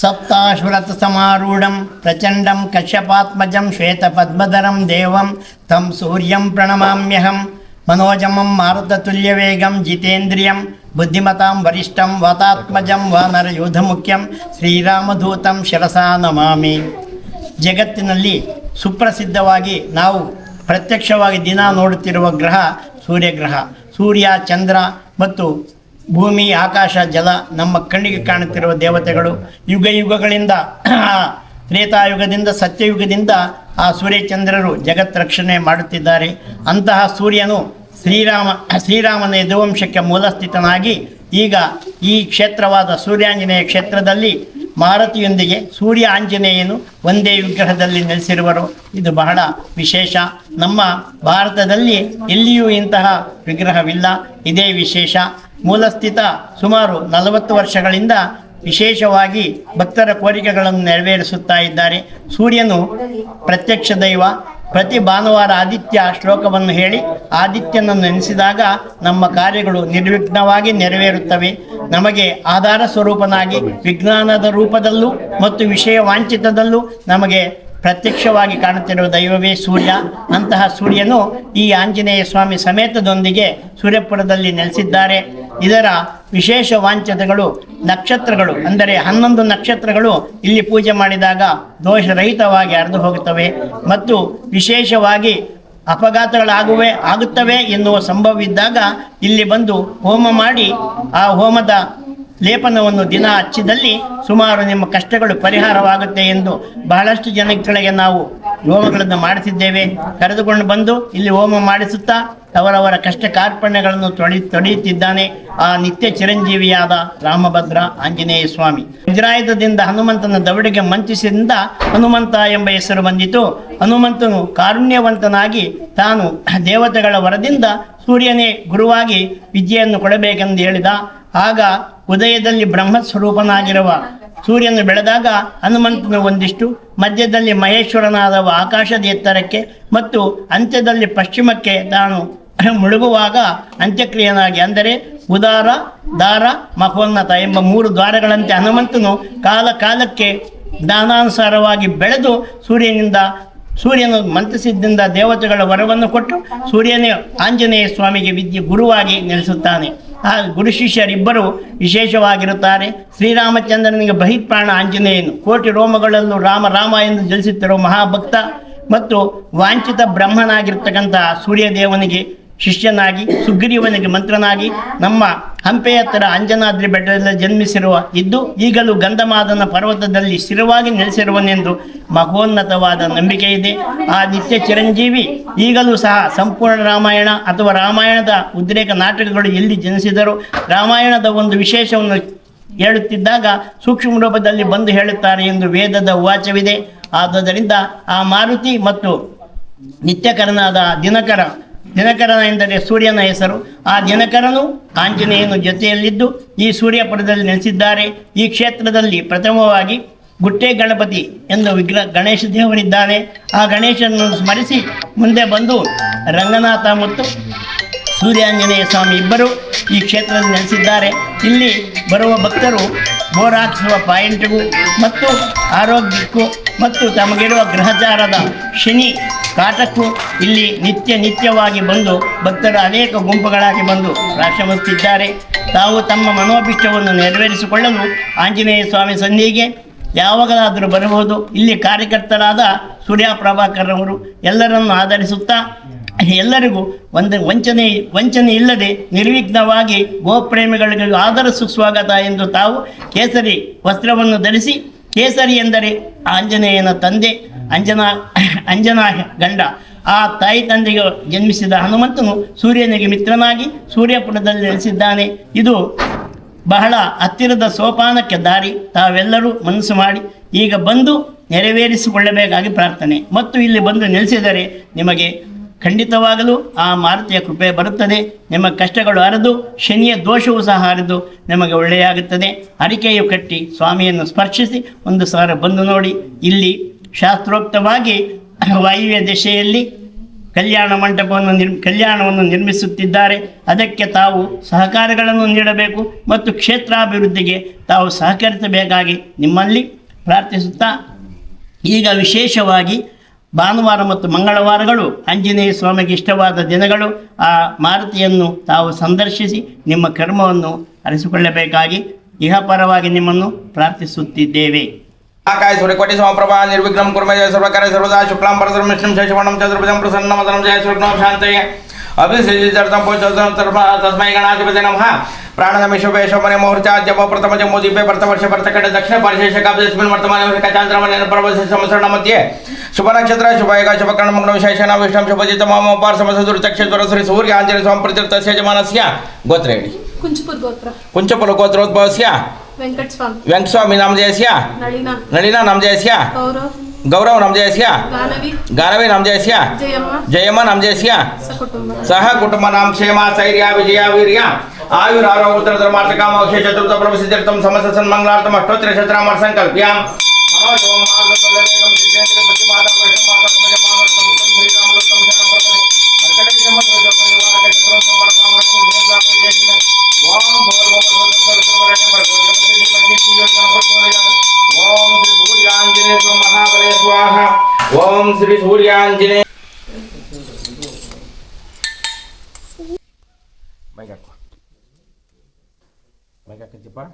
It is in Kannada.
ಸಪ್ತಾಶ್ವರಥಸಮಾರೂಢಂ ಪ್ರಚಂಡಂ ಕಶ್ಯಪಾತ್ಮಜಂ ಶ್ವೇತಪದ್ಮಧರಂ ದೇವಂ तं सूर्यं प्रणमाम्यहं मनोजमं मारुततुल्यवेगं जितेन्द्रियं बुद्धिमतां वरिष्ठं वातात्मजं वानरयूधमुख्यं ಶ್ರೀರಾಮದೂತಂ ಶಿರಸಾ ನಮಾಮಿ ಜಗತ್ತಿನಲ್ಲಿ ಸುಪ್ರಸಿದ್ಧವಾಗಿ ನಾವು ಪ್ರತ್ಯಕ್ಷವಾಗಿ ದಿನ ನೋಡುತ್ತಿರುವ ಗ್ರಹ ಸೂರ್ಯಗ್ರಹ ಸೂರ್ಯ ಚಂದ್ರ ಮತ್ತು ಭೂಮಿ, ಆಕಾಶ, ಜಲ ನಮ್ಮ ಕಣ್ಣಿಗೆ ಕಾಣುತ್ತಿರುವ ದೇವತೆಗಳು ಯುಗ ಯುಗಗಳಿಂದ ತ್ರೇತಾಯುಗದಿಂದ, ಸತ್ಯಯುಗದಿಂದ ಆ ಸೂರ್ಯಚಂದ್ರರು ಜಗತ್ ರಕ್ಷಣೆ ಮಾಡುತ್ತಿದ್ದಾರೆ. ಅಂತಹ ಸೂರ್ಯನು ಶ್ರೀರಾಮ, ಶ್ರೀರಾಮನ ಯದುವಂಶಕ್ಕೆ ಮೂಲಸ್ಥಿತನಾಗಿ ಈಗ ಈ ಕ್ಷೇತ್ರವಾದ ಸೂರ್ಯಾಂಜನೇಯ ಕ್ಷೇತ್ರದಲ್ಲಿ ಮಾರುತಿಯೊಂದಿಗೆ ಸೂರ್ಯ ಆಂಜನೇಯನು ಒಂದೇ ವಿಗ್ರಹದಲ್ಲಿ ನೆಲೆಸಿರುವರು. ಇದು ಬಹಳ ವಿಶೇಷ. ನಮ್ಮ ಭಾರತದಲ್ಲಿ ಎಲ್ಲಿಯೂ ಇಂತಹ ವಿಗ್ರಹವಿಲ್ಲ. ಇದೇ ವಿಶೇಷ. ಮೂಲಸ್ಥಿತ ಸುಮಾರು ನಲವತ್ತು ವರ್ಷಗಳಿಂದ ವಿಶೇಷವಾಗಿ ಭಕ್ತರ ಕೋರಿಕೆಗಳನ್ನು ನೆರವೇರಿಸುತ್ತಾ ಇದ್ದಾರೆ. ಸೂರ್ಯನು ಪ್ರತ್ಯಕ್ಷ ದೈವ, ಪ್ರತಿ ಭಾನುವಾರ ಆದಿತ್ಯ ಶ್ಲೋಕವನ್ನು ಹೇಳಿ ಆದಿತ್ಯನನ್ನು ನೆನೆಸಿದಾಗ ನಮ್ಮ ಕಾರ್ಯಗಳು ನಿರ್ವಿಘ್ನವಾಗಿ ನೆರವೇರುತ್ತವೆ. ನಮಗೆ ಆಧಾರ ಸ್ವರೂಪನಾಗಿ ವಿಜ್ಞಾನದ ರೂಪದಲ್ಲೂ ಮತ್ತು ವಿಷಯ ವಾಂಛಿತದಲ್ಲೂ ನಮಗೆ ಪ್ರತ್ಯಕ್ಷವಾಗಿ ಕಾಣುತ್ತಿರುವ ದೈವವೇ ಸೂರ್ಯ. ಅಂತಹ ಸೂರ್ಯನು ಈ ಆಂಜನೇಯ ಸ್ವಾಮಿ ಸಮೇತದೊಂದಿಗೆ ಸೂರ್ಯಪುರದಲ್ಲಿ ನೆಲೆಸಿದ್ದಾರೆ. ಇದರ ವಿಶೇಷ ವಾಂಛತೆಗಳು ನಕ್ಷತ್ರಗಳು, ಅಂದರೆ ಹನ್ನೊಂದು ನಕ್ಷತ್ರಗಳು ಇಲ್ಲಿ ಪೂಜೆ ಮಾಡಿದಾಗ ದೋಷರಹಿತವಾಗಿ ಹರಿದು ಹೋಗುತ್ತವೆ ಮತ್ತು ವಿಶೇಷವಾಗಿ ಅಪಘಾತಗಳಾಗುವೆ, ಆಗುತ್ತವೆ ಎನ್ನುವ ಸಂಭವವಿದ್ದಾಗ ಇಲ್ಲಿ ಬಂದು ಹೋಮ ಮಾಡಿ ಆ ಹೋಮದ ಲೇಪನವನ್ನು ದಿನ ಹಚ್ಚಿದಲ್ಲಿ ಸುಮಾರು ನಿಮ್ಮ ಕಷ್ಟಗಳು ಪರಿಹಾರವಾಗುತ್ತೆ ಎಂದು ಬಹಳಷ್ಟು ಜನಗಳಿಗೆ ನಾವು ಹೋಮಗಳನ್ನು ಮಾಡಿಸಿದ್ದೇವೆ. ಕರೆದುಕೊಂಡು ಬಂದು ಇಲ್ಲಿ ಹೋಮ ಮಾಡಿಸುತ್ತಾ ಅವರವರ ಕಷ್ಟ ಕಾರ್ಪಣ್ಯಗಳನ್ನು ತೊಳಿ, ತೊಡೆಯುತ್ತಿದ್ದಾನೆ ಆ ನಿತ್ಯ ಚಿರಂಜೀವಿಯಾದ ರಾಮಭದ್ರ ಆಂಜನೇಯ ಸ್ವಾಮಿ. ವಜ್ರಾಯುಧದಿಂದ ಹನುಮಂತನ ದವಡಿಗೆ ಮಂಚಿಸಿದಿಂದ ಹನುಮಂತ ಎಂಬ ಹೆಸರು ಬಂದಿತು. ಹನುಮಂತನು ಕಾರುಣ್ಯವಂತನಾಗಿ ತಾನು ದೇವತೆಗಳ ವರದಿಂದ ಸೂರ್ಯನೇ ಗುರುವಾಗಿ ವಿದ್ಯೆಯನ್ನು ಕೊಡಬೇಕೆಂದು ಹೇಳಿದ. ಆಗ ಉದಯದಲ್ಲಿ ಬ್ರಹ್ಮ ಸ್ವರೂಪನಾಗಿರುವ ಸೂರ್ಯನು ಬೆಳೆದಾಗ ಹನುಮಂತನು ಒಂದಿಷ್ಟು, ಮಧ್ಯದಲ್ಲಿ ಮಹೇಶ್ವರನಾದವ ಆಕಾಶದ ಎತ್ತರಕ್ಕೆ ಮತ್ತು ಅಂತ್ಯದಲ್ಲಿ ಪಶ್ಚಿಮಕ್ಕೆ ತಾನು ಮುಳುಗುವಾಗ ಅಂತ್ಯಕ್ರಿಯನಾಗಿ ಅಂದರೆ ಉದಾರ, ದಾರ, ಮಹೋನ್ನತ ಎಂಬ ಮೂರು ದ್ವಾರಗಳಂತೆ ಹನುಮಂತನು ಕಾಲ ಕಾಲಕ್ಕೆ ಜ್ಞಾನಾನುಸಾರವಾಗಿ ಬೆಳೆದು ಸೂರ್ಯನಿಂದ, ಸೂರ್ಯನು ಮಂತ್ರಿಸಿದ್ದರಿಂದ ದೇವತೆಗಳ ವರವನ್ನು ಕೊಟ್ಟು ಸೂರ್ಯನೇ ಆಂಜನೇಯ ಸ್ವಾಮಿಗೆ ವಿದ್ಯೆ ಗುರುವಾಗಿ ನೆಲೆಸುತ್ತಾನೆ. ಆ ಗುರು ಶಿಷ್ಯರಿಬ್ಬರು ವಿಶೇಷವಾಗಿರುತ್ತಾರೆ. ಶ್ರೀರಾಮಚಂದ್ರನಿಗೆ ಬಹಿಪ್ರಾಣ ಆಂಜನೇಯನು. ಕೋಟಿ ರೋಮಗಳಲ್ಲೂ ರಾಮ ರಾಮ ಎಂದು ಜಲಿಸುತ್ತಿರುವ ಮಹಾಭಕ್ತ ಮತ್ತು ವಾಂಛಿತ ಬ್ರಹ್ಮನಾಗಿರ್ತಕ್ಕಂತಹ ಸೂರ್ಯದೇವನಿಗೆ ಶಿಷ್ಯನಾಗಿ, ಸುಗ್ರೀವನಿಗೆ ಮಂತ್ರನಾಗಿ ನಮ್ಮ ಹಂಪೆ ಹತ್ತಿರ ಅಂಜನಾದ್ರಿ ಬೆಟ್ಟದಲ್ಲಿ ಜನ್ಮಿಸಿರುವ ಇದ್ದು ಈಗಲೂ ಗಂಧಮಾದನ ಪರ್ವತದಲ್ಲಿ ಸ್ಥಿರವಾಗಿ ನೆಲೆಸಿರುವನೆಂದು ಮಹೋನ್ನತವಾದ ನಂಬಿಕೆ ಇದೆ. ಆ ನಿತ್ಯ ಚಿರಂಜೀವಿ ಈಗಲೂ ಸಹ ಸಂಪೂರ್ಣ ರಾಮಾಯಣ ಅಥವಾ ರಾಮಾಯಣದ ಉದ್ರೇಕ ನಾಟಕಗಳು ಎಲ್ಲಿ ಜನಿಸಿದರು ರಾಮಾಯಣದ ಒಂದು ವಿಶೇಷವನ್ನು ಹೇಳುತ್ತಿದ್ದಾಗ ಸೂಕ್ಷ್ಮ ರೂಪದಲ್ಲಿ ಬಂದು ಹೇಳುತ್ತಾರೆ ಎಂದು ವೇದದ ವಾಚವಿದೆ. ಆದ್ದರಿಂದ ಆ ಮಾರುತಿ ಮತ್ತು ನಿತ್ಯಕರನಾದ ದಿನಕರ ದಿನಕರನ ಎಂದರೆ ಸೂರ್ಯನ ಹೆಸರು. ಆ ದಿನಕರನು ಆಂಜನೇಯನು ಜೊತೆಯಲ್ಲಿದ್ದು ಈ ಸೂರ್ಯಪುರದಲ್ಲಿ ನೆಲೆಸಿದ್ದಾರೆ. ಈ ಕ್ಷೇತ್ರದಲ್ಲಿ ಪ್ರಥಮವಾಗಿ ಗುಟ್ಟೆ ಗಣಪತಿ ಎಂದು ವಿಗ್ರಹ ಗಣೇಶ ದೇವರಿದ್ದಾನೆ. ಆ ಗಣೇಶನನ್ನು ಸ್ಮರಿಸಿ ಮುಂದೆ ಬಂದು ರಂಗನಾಥ ಮತ್ತು ಸೂರ್ಯಾಂಜನೇಯ ಸ್ವಾಮಿ ಇಬ್ಬರು ಈ ಕ್ಷೇತ್ರದಲ್ಲಿ ನೆಲೆಸಿದ್ದಾರೆ. ಇಲ್ಲಿ ಬರುವ ಭಕ್ತರು ಬೋರ್ ಹಾಕಿಸುವ ಪಾಯಿಂಟ್ಗೂ ಮತ್ತು ಆರೋಗ್ಯಕ್ಕೂ ಮತ್ತು ತಮಗಿರುವ ಗ್ರಹಚಾರದ ಶನಿ ಕಾಟಕ್ಕೂ ಇಲ್ಲಿ ನಿತ್ಯ ನಿತ್ಯವಾಗಿ ಬಂದು ಭಕ್ತರು ಅನೇಕ ಗುಂಪುಗಳಾಗಿ ಬಂದು ರಾಶಮಿಸುತ್ತಿದ್ದಾರೆ ತಾವು ತಮ್ಮ ಮನೋಭಿಷ್ಟವನ್ನು ನೆರವೇರಿಸಿಕೊಳ್ಳಲು ಆಂಜನೇಯ ಸ್ವಾಮಿ ಸನ್ನಿಗೆ ಯಾವಾಗಲಾದರೂ ಬರಬಹುದು. ಇಲ್ಲಿ ಕಾರ್ಯಕರ್ತರಾದ ಸೂರ್ಯ ಪ್ರಭಾಕರ್ ಅವರು ಎಲ್ಲರನ್ನು ಆಧರಿಸುತ್ತಾ ಎಲ್ಲರಿಗೂ ಒಂದು ವಂಚನೆ ವಂಚನೆ ಇಲ್ಲದೆ ನಿರ್ವಿಘ್ನವಾಗಿ ಗೋಪ್ರೇಮಿಗಳಿಗೆ ಆದರ ಸುಸ್ವಾಗತ ಎಂದು ತಾವು ಕೇಸರಿ ವಸ್ತ್ರವನ್ನು ಧರಿಸಿ, ಕೇಸರಿ ಎಂದರೆ ಆಂಜನೇಯನ ತಂದೆ. ಅಂಜನಾ ಅಂಜನಾ ಗಂಡ. ಆ ತಾಯಿ ತಂದೆಗೆ ಜನ್ಮಿಸಿದ ಹನುಮಂತನು ಸೂರ್ಯನಿಗೆ ಮಿತ್ರನಾಗಿ ಸೂರ್ಯಪುರದಲ್ಲಿ ನೆಲೆಸಿದ್ದಾನೆ. ಇದು ಬಹಳ ಹತ್ತಿರದ ಸೋಪಾನಕ್ಕೆ ದಾರಿ. ತಾವೆಲ್ಲರೂ ಮನಸ್ಸು ಮಾಡಿ ಈಗ ಬಂದು ನೆರವೇರಿಸಿಕೊಳ್ಳಬೇಕಾಗಿ ಪ್ರಾರ್ಥನೆ. ಮತ್ತು ಇಲ್ಲಿ ಬಂದು ನೆಲೆಸಿದರೆ ನಿಮಗೆ ಖಂಡಿತವಾಗಲೂ ಆ ಮಾರುತಿಯ ಕೃಪೆ ಬರುತ್ತದೆ. ನಿಮ್ಮ ಕಷ್ಟಗಳು ಹರಿದು, ಶನಿಯ ದೋಷವೂ ಸಹ ಹರಿದು ನಿಮಗೆ ಒಳ್ಳೆಯಾಗುತ್ತದೆ. ಅರಿಕೆಯು ಕಟ್ಟಿ ಸ್ವಾಮಿಯನ್ನು ಸ್ಪರ್ಶಿಸಿ ಒಂದು ಸಾರ ಬಂದು ನೋಡಿ. ಇಲ್ಲಿ ಶಾಸ್ತ್ರೋಕ್ತವಾಗಿ ವಾಯುವ್ಯ ದಿಶೆಯಲ್ಲಿ ಕಲ್ಯಾಣ ಮಂಟಪವನ್ನು ನಿರ್ ಕಲ್ಯಾಣವನ್ನು ನಿರ್ಮಿಸುತ್ತಿದ್ದಾರೆ. ಅದಕ್ಕೆ ತಾವು ಸಹಕಾರಗಳನ್ನು ನೀಡಬೇಕು ಮತ್ತು ಕ್ಷೇತ್ರಾಭಿವೃದ್ಧಿಗೆ ತಾವು ಸಹಕರಿಸಬೇಕಾಗಿ ನಿಮ್ಮಲ್ಲಿ ಪ್ರಾರ್ಥಿಸುತ್ತಾ ಈಗ ವಿಶೇಷವಾಗಿ ಭಾನುವಾರ ಮತ್ತು ಮಂಗಳವಾರಗಳು ಆಂಜನೇಯ ಸ್ವಾಮಿಗೆ ಇಷ್ಟವಾದ ದಿನಗಳು. ಆ ಮಾರುತಿಯನ್ನು ತಾವು ಸಂದರ್ಶಿಸಿ ನಿಮ್ಮ ಕರ್ಮವನ್ನು ಅರಿಸಿಕೊಳ್ಳಬೇಕಾಗಿ ಇಹಪರವಾಗಿ ನಿಮ್ಮನ್ನು ಪ್ರಾರ್ಥಿಸುತ್ತಿದ್ದೇವೆ. आकाय सूर्यकोटि समप्रभा निर्विघ्नं कुर्मे जय सर्वकार्य सर्वदा शुक्लां परदं विष्णुं शशिवर्णं चतुर्भुजं प्रसन्नमदनं जय शुक्लं शान्तये अभिषेचितर्थं पूजतर्म तस्मै गणाधिपते नमः। प्राणनमिषुपेशमने मुहूर्ताद्यमप्रथमजं मोदीपे वर्तवर्षे वर्तकटे दक्षिणपार्श्वे शकाब्देस्मिन् वर्तमानवर्षे कचान्द्रमनेन प्रवसे संवत्सरणमध्ये। शुभनक्षत्र शुभयगा शुभकर्णमग्नं शैशना विष्णुं शुभजितमामोपार समसदुर्चक्षेश्वर सूर्याञ्जलि स्वां प्रतिर्तस्य जमानस्य गोत्रेणि। कुञ्चपुर गोत्र। कुञ्चपुर गोत्रोद्भवस्य। वेंकटस्वामी नाम जैसिया नलिना नाम जैसिया गौरव नाम जैसिया गारवी नाम जैसिया जयम्मा नाम जैसिया सह कुटुंब नाम क्षेम सैर्य विजय वीर्य आयुर आरोग्य उत्तर धर्म काम अवशेष चतुर्थ प्रभु सिद्धार्थम समस्त सन्मंगलार्थम अष्टोत्र क्षेत्र संकल्पयाम Thank you. स्वाहा ओम श्री सूर्यांजने Mereka kecepat.